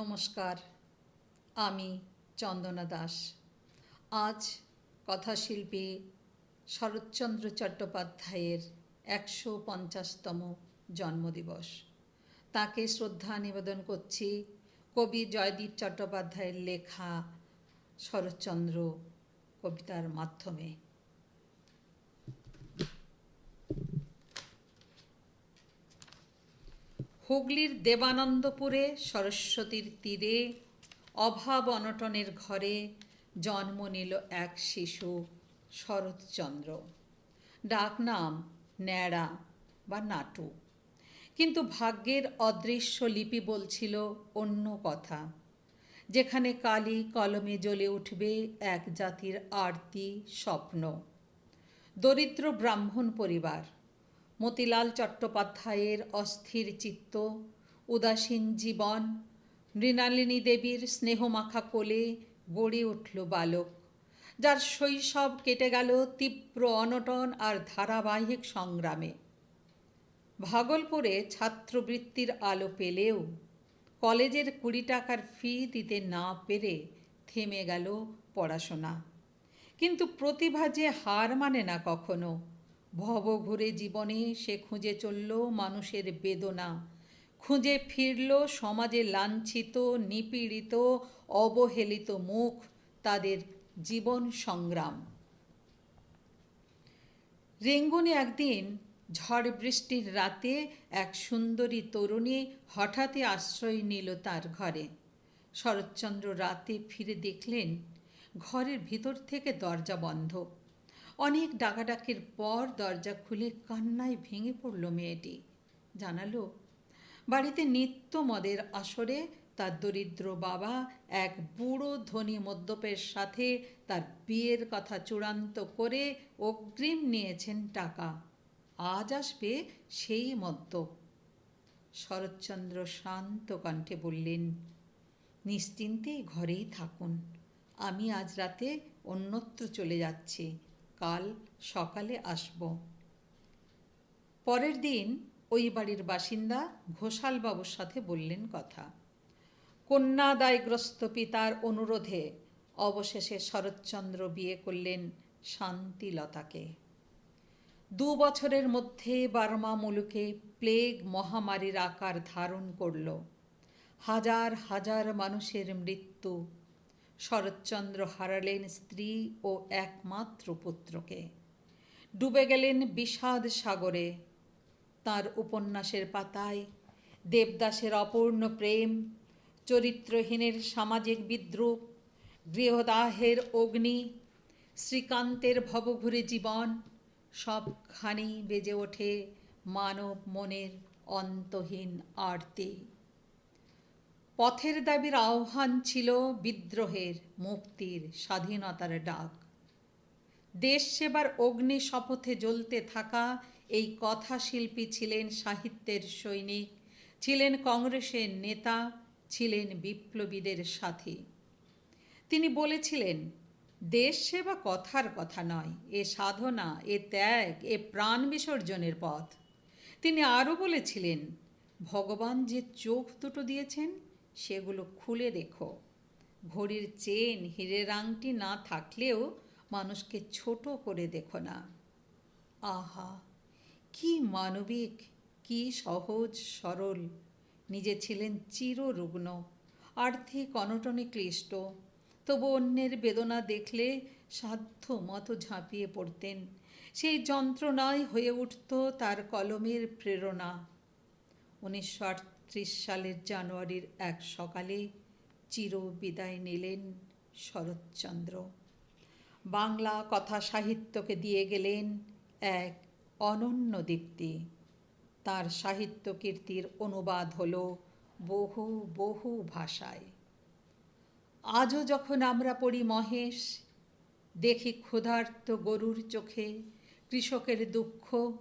নমস্কার, আমি চন্দনা দাস। আজ কথাশিল্পী শরৎচন্দ্র চট্টোপাধ্যায়ের একশো পঞ্চাশতম জন্মদিবস। তাকে শ্রদ্ধা নিবেদন করছি কবি জয়দীপ চট্টোপাধ্যায়ের লেখা শরৎচন্দ্র কবিতার মাধ্যমে। হুগলির দেবানন্দপুরে সরস্বতীর তীরে অভাব অনটনের ঘরে জন্ম নিল এক শিশু, শরৎচন্দ্র। ডাকনাম ন্যাড়া বা নাটু। কিন্তু ভাগ্যের অদৃশ্য লিপি বলছিল অন্য কথা। যেখানে কালি কলমে জ্বলে উঠবে এক জাতির আরতি স্বপ্ন। দরিদ্র ব্রাহ্মণ পরিবার মতিলাল চট্টোপাধ্যায়ের অস্থির চিত্ত, উদাসীন জীবন, মৃণালিনী দেবীর স্নেহমাখা কোলে গড়ে উঠল বালক, যার শৈশব কেটে গেল তীব্র অনটন আর ধারাবাহিক সংগ্রামে। ভাগলপুরে ছাত্রবৃত্তির আলো পেলেও কলেজের কুড়ি টাকার ফি দিতে না পেরে থেমে গেল পড়াশোনা। কিন্তু প্রতিভা যে হার মানে না কখনো ভবঘুরে জীবনে সে খুঁজে চলল মানুষের বেদনা। খুঁজে ফিরল সমাজে লাঞ্ছিত, নিপীড়িত, অবহেলিত মুখ, তাদের জীবন সংগ্রাম। রেঙ্গুনে একদিন ঝড় বৃষ্টির রাতে এক সুন্দরী তরুণী হঠাৎই আশ্রয় নিল তার ঘরে। শরৎচন্দ্র রাতে ফিরে দেখলেন, ঘরের ভিতর থেকে দরজা বন্ধ। অনেক ডাকাডাকির পর দরজা খুলে কান্নায় ভেঙে পড়ল মেয়েটি। জানালো, বাড়িতে নিত্য মদের আসরে তার দরিদ্র বাবা, এক বুড়ো ধনী মদ্যপের সাথে তার বিয়ের কথা চূড়ান্ত করে অগ্রিম নিয়েছেন টাকা। আজ আসবে সেই মদ্যপ শরৎচন্দ্র শান্ত কণ্ঠে বললেন, নিশ্চিন্তে ঘরেই থাকুন। আমি আজ রাতে অন্যত্র চলে যাচ্ছি। কাল সকালে আসব। পরের দিন ওই বাড়ির বাসিন্দা ঘোষালবাবুর সাথে বললেন কথা। কন্যাদায়গ্রস্ত পিতার অনুরোধে অবশেষে শরৎচন্দ্র বিয়ে করলেন শান্তিলতাকে। দু বছরের মধ্যে বার্মা মুলুকে প্লেগ মহামারীর আকার ধারণ করল। হাজার হাজার মানুষের মৃত্যু শরৎচন্দ্র হারালেন স্ত্রী ও একমাত্র পুত্রকে। ডুবে গেলেন বিষাদ সাগরে। তার উপন্যাসের পাতায় দেবদাসের অপূর্ণ প্রেম, চরিত্রহীনের সামাজিক বিদ্রুপ, গৃহদাহের অগ্নি, শ্রীকান্তের ভবঘুরে জীবন সবখানি বেজে ওঠে মানব মনের অন্তহীন আরতি। পথের দাবির আহ্বান ছিল বিদ্রোহের মুক্তির স্বাধীনতার ডাক। দেশ সেবার অগ্নি শপথে জ্বলতে থাকা এই কথাশিল্পী ছিলেন সাহিত্যের সৈনিক, ছিলেন কংগ্রেসের নেতা, ছিলেন বিপ্লবীদের সাথী। তিনি বলেছিলেন, দেশ সেবা কথার কথা নয়, এ সাধনা, এ ত্যাগ, এ প্রাণ বিসর্জনের পথ। তিনি আরও বলেছিলেন, ভগবান যে চোখ দুটো দিয়েছেন সেগুলো খুলে রেখো ঘড়ির চেন হীরের আংটি না থাকলেও মানুষকে ছোট করে দেখো না। আহা, কি মানবিক, কি সহজ, সরল। নিজে ছিলেন চিররুগ্ন, আর্থিক অনটনে ক্লিষ্ট। তবু অন্যের বেদনা দেখলে সাধ্য মতো ঝাঁপিয়ে পড়তেন। সেই যন্ত্রণায় হয়ে উঠত তার কলমের প্রেরণা। উনিশশো আটত্রিশ সালের জানুয়ারির এক সকালে চির বিদায় নিলেন শরৎচন্দ্র। বাংলা কথা সাহিত্যকে দিয়ে গেলেন এক অনন্য দীপ্তি। তার সাহিত্য কীর্তির অনুবাদ হল বহু বহু ভাষায়। আজও যখন আমরা পড়ি মহেশ, দেখি ক্ষুধার্ত গরুর চোখে কৃষকের দুঃখ,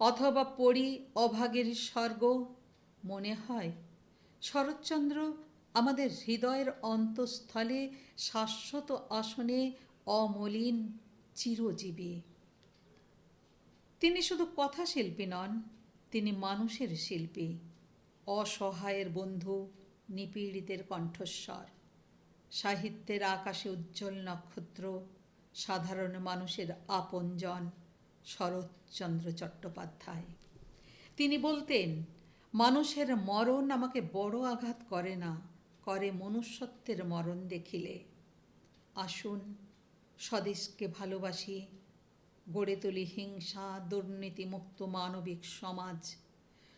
অথবা পড়ি অভাগের স্বর্গ মনে হয়। শরৎচন্দ্র আমাদের হৃদয়ের অন্তঃস্থলে শাশ্বত আসনে অমলিন চিরজীবী। তিনি শুধু কথাশিল্পী নন, তিনি মানুষের শিল্পী, অসহায়ের বন্ধু, নিপীড়িতের কণ্ঠস্বর। সাহিত্যের আকাশে উজ্জ্বল নক্ষত্র, সাধারণ মানুষের আপনজন শরৎচন্দ্র চট্টোপাধ্যায়। তিনি বলতেন মানুষের মরণ আমাকে বড় আঘাত করে না, করে মনুষ্যত্বের মরণ দেখিলে। আসুন, স্বদেশকে ভালোবাসি, গড়ে তুলি হিংসা, দুর্নীতিমুক্ত মানবিক সমাজ।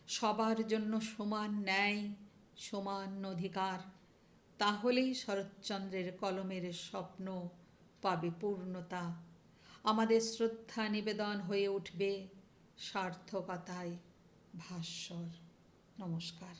সবার জন্য সমান ন্যায়, সমান অধিকার, তাহলেই শরৎচন্দ্রের কলমের স্বপ্ন পাবে পূর্ণতা। আমাদের শ্রদ্ধা নিবেদন হয়ে উঠবে সার্থকতায় ভাস্বর। নমস্কার।